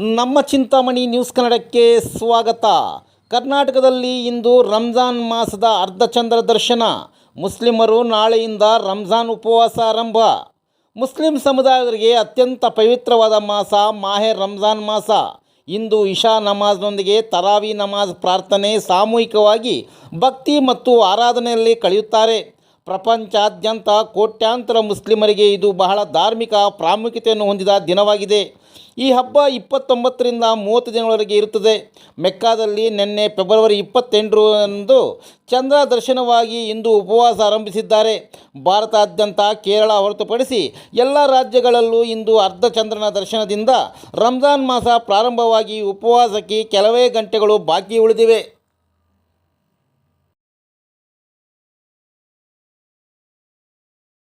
ನಮ್ಮ ಚಿಂತಾಮಣಿ ನ್ಯೂಸ್ ಕನ್ನಡಕ್ಕೆ ಸ್ವಾಗತ. ಕರ್ನಾಟಕದಲ್ಲಿ ಇಂದು ರಂಜಾನ್ ಮಾಸದ ಅರ್ಧಚಂದ್ರ ದರ್ಶನ. ಮುಸ್ಲಿಮರು ನಾಳೆಯಿಂದ ರಂಜಾನ್ ಉಪವಾಸ ಆರಂಭ. ಮುಸ್ಲಿಂ ಸಮುದಾಯದವರಿಗೆ ಅತ್ಯಂತ ಪವಿತ್ರವಾದ ಮಾಸ ಮಾಹೆ ರಂಜಾನ್ ಮಾಸ. ಇಂದು ಇಶಾ ನಮಾಜ್ನೊಂದಿಗೆ ತರಾವಿ ನಮಾಜ್ ಪ್ರಾರ್ಥನೆ ಸಾಮೂಹಿಕವಾಗಿ ಭಕ್ತಿ ಮತ್ತು ಆರಾಧನೆಯಲ್ಲಿ ಕಳೆಯುತ್ತಾರೆ. ಪ್ರಪಂಚಾದ್ಯಂತ ಕೋಟ್ಯಾಂತರ ಮುಸ್ಲಿಮರಿಗೆ ಇದು ಬಹಳ ಧಾರ್ಮಿಕ ಪ್ರಾಮುಖ್ಯತೆಯನ್ನು ಹೊಂದಿದ ದಿನವಾಗಿದೆ. ಈ ಹಬ್ಬ ಇಪ್ಪತ್ತೊಂಬತ್ತರಿಂದ ಮೂವತ್ತು ದಿನಗಳವರೆಗೆ ಇರುತ್ತದೆ. ಮೆಕ್ಕಾದಲ್ಲಿ ನಿನ್ನೆ ಫೆಬ್ರವರಿ ಇಪ್ಪತ್ತೆಂಟರಂದು ಚಂದ್ರ ದರ್ಶನವಾಗಿ ಇಂದು ಉಪವಾಸ ಆರಂಭಿಸಿದ್ದಾರೆ. ಭಾರತಾದ್ಯಂತ ಕೇರಳ ಹೊರತುಪಡಿಸಿ ಎಲ್ಲ ರಾಜ್ಯಗಳಲ್ಲೂ ಇಂದು ಅರ್ಧ ಚಂದ್ರನ ದರ್ಶನದಿಂದ ರಂಜಾನ್ ಮಾಸ ಪ್ರಾರಂಭವಾಗಿ ಉಪವಾಸಕ್ಕೆ ಕೆಲವೇ ಗಂಟೆಗಳು ಬಾಕಿ ಉಳಿದಿವೆ.